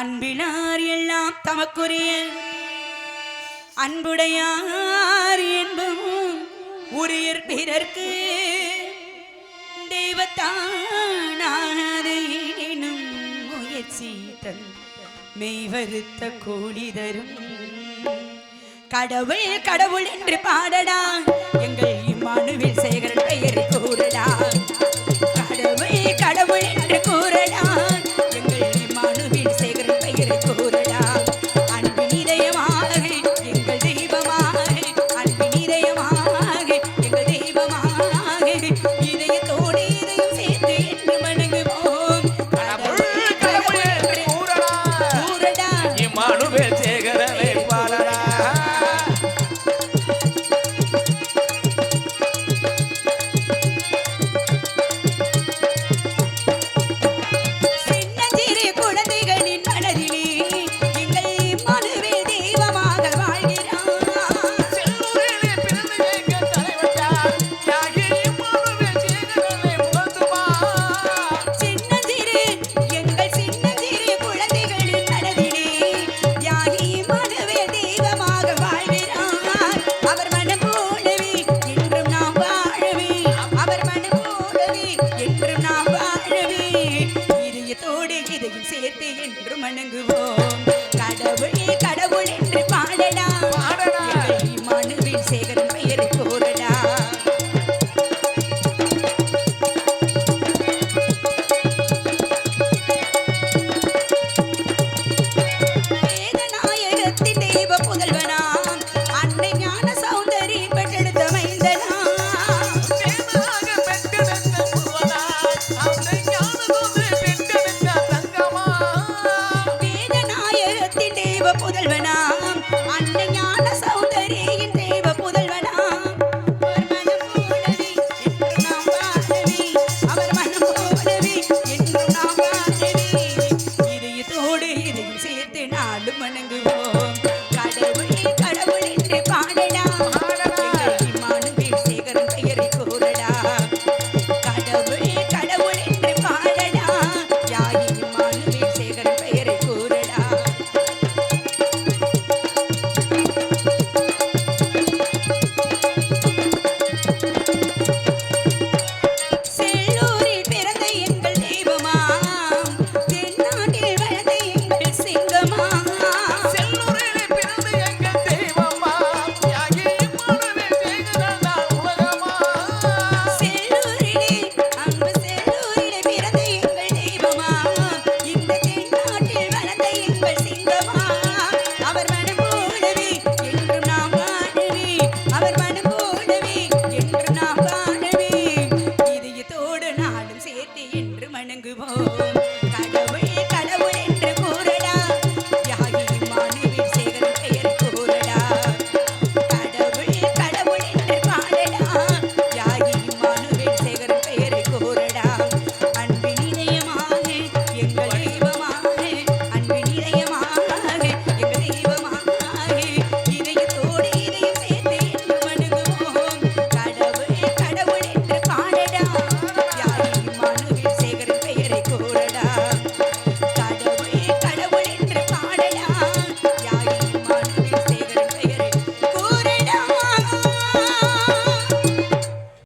அன்பினார் எல்லாம் தமக்குரிய அன்புடையார் என்பும் உரியர் பிறர்க்கு தெய்வத்தானாதேனும் முயற்சி தன் மெய்வருத்த கூலி தரும். கடவுள் கடவுள் என்று பாடடா. இதயத்தோடு இதையும் சேர்த்து என்று மணங்குவோம். கடவுளே